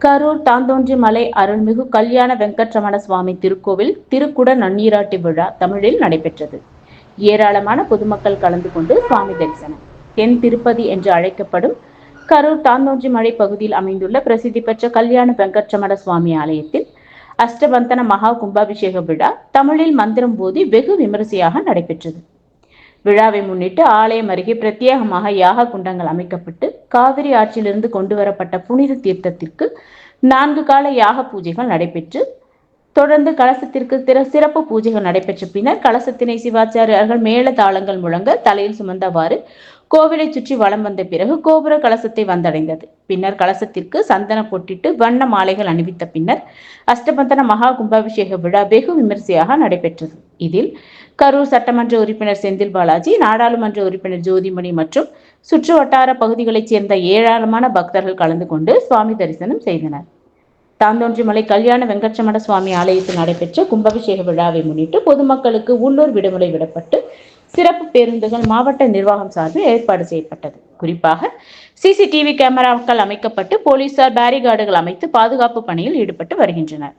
கரூர் தாந்தோன்றி மலை அருள்மிகு கல்யாண வெங்கட்ரமண சுவாமி திருக்கோவில் திருக்குட நன்னீராட்டு விழா தமிழில் நடைபெற்றது. ஏராளமான பொதுமக்கள் கலந்து கொண்டு சுவாமி தரிசனம். தென் திருப்பதி என்று அழைக்கப்படும் கரூர் தாந்தோன்றி மலை பகுதியில் அமைந்துள்ள பிரசித்தி பெற்ற கல்யாண வெங்கட்ரமண சுவாமி ஆலயத்தில் அஷ்டபந்தன மகா கும்பாபிஷேக விழா தமிழில் மந்திரம் போதி வெகு விமரிசையாக நடைபெற்றது. விழாவை முன்னிட்டு ஆலயம் அருகே பிரத்யேகமாக யாக குண்டங்கள் அமைக்கப்பட்டு காவிரி ஆற்றிலிருந்து கொண்டு வரப்பட்ட புனித தீர்த்தத்திற்கு நான்கு கால யாக பூஜைகள் நடைபெற்று தொடர்ந்து கலசத்திற்கு திற சிறப்பு பூஜைகள் நடைபெற்ற பின்னர் கலசத்தினை சிவாச்சாரியர்கள் மேல தாளங்கள் முழங்க தலையில் சுமந்தவாறு கோவிலை சுற்றி வலம் வந்த பிறகு கோபுர கலசத்தை வந்தடைந்தது. பின்னர் கலசத்திற்கு சந்தன பொட்டிட்டு வண்ண மாலைகள் அணிவித்த பின்னர் அஷ்டபந்தன மகா கும்பாபிஷேக விழா வெகு விமரிசையாக நடைபெற்றது. இதில் கரூர் சட்டமன்ற உறுப்பினர் செந்தில் பாலாஜி நாடாளுமன்ற உறுப்பினர் ஜோதிமணி மற்றும் சுற்று வட்டார பகுதிகளைச் சேர்ந்த ஏராளமான பக்தர்கள் கலந்து கொண்டு சுவாமி தரிசனம் செய்தனர். தாந்தோன்றிமலை கல்யாண வெங்கட்சமட சுவாமி ஆலயத்தில் நடைபெற்ற கும்பாபிஷேக விழாவை முன்னிட்டு பொதுமக்களுக்கு உள்ளூர் விடுமுறை விடப்பட்டு சிறப்பு பேருந்துகள் மாவட்ட நிர்வாகம் சார்பில் ஏற்பாடு செய்யப்பட்டது. குறிப்பாக சிசிடிவி கேமராக்கள் அமைக்கப்பட்டு போலீசார் பேரிகார்டுகள் அமைத்து பாதுகாப்பு பணியில் ஈடுபட்டு வருகின்றனர்.